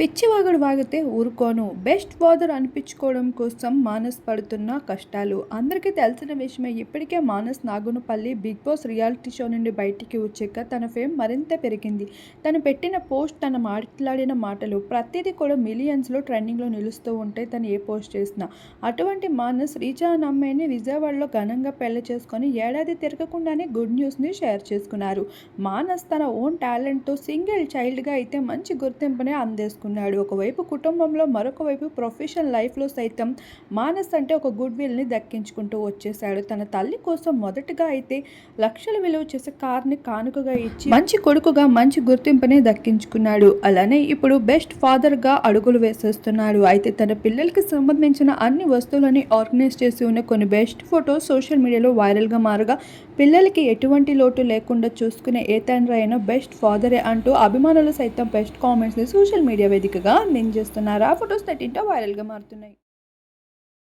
పిచ్చివాగుడు వాగితే ఊరుకోను. Best father అనిపించుకోవడం కోసం మానస్ పడుతున్న కష్టాలు. అందరికీ తెలిసిన విషయమే. ఇప్పటికే Manas Nagunapalli Bigg Boss reality show నుండి బయటికి వచ్చాక తన ఫేమ్ మరింత పెరిగింది. తను పెట్టిన పోస్ట్ తన మాట్లాడిన మాటలు ప్రతిదీ కూడా మిలియన్స్లో ట్రెండింగ్లో నిలుస్తూ ఉంటే తను ఏ పోస్ట్ చేసినా. అటువంటి మానస్ రీచా అనే అమ్మాయిని విజయవాడలో ఘనంగా పెళ్ళి చేసుకొని ఏడాది తిరగకుండానే గుడ్ న్యూస్ని షేర్ చేసుకున్నారు. మానస్ తన ఓన్ టాలెంట్తో సింగిల్ చైల్డ్గా అయితే మంచి గుర్తింపునే అందేసుకుంది. అందేసుకున్నాడు ఒకవైపు కుటుంబంలో మరొక వైపు ప్రొఫెషనల్ లైఫ్లో సైతం మానస్ అంటే ఒక గుడ్ విల్ని దక్కించుకుంటూ వచ్చేసాడు తన తల్లి కోసం మొదటగా అయితే లక్షల విలువ చేసే కార్ని కానుకగా ఇచ్చి మంచి కొడుకుగా మంచి గుర్తింపునే దక్కించుకున్నాడు. అలానే ఇప్పుడు బెస్ట్ ఫాదర్గా అడుగులు వేసేస్తున్నాడు. అయితే తన పిల్లలకి సంబంధించిన అన్ని వస్తువులని ఆర్గనైజ్ చేసి ఉన్న కొన్ని బెస్ట్ ఫొటోస్ సోషల్ మీడియాలో వైరల్గా మారగా పిల్లలకి ఎటువంటి లోటు లేకుండా చూసుకునే ఏ తండ్రి అయినా బెస్ట్ ఫాదరే అంటూ అభిమానులు సైతం బెస్ట్ కామెంట్స్ని సోషల్ మీడియా వేదికగా చేస్తున్నారు ఆ ఫొటోస్ నెట్టింటో వైరల్గా మారుతున్నాయి.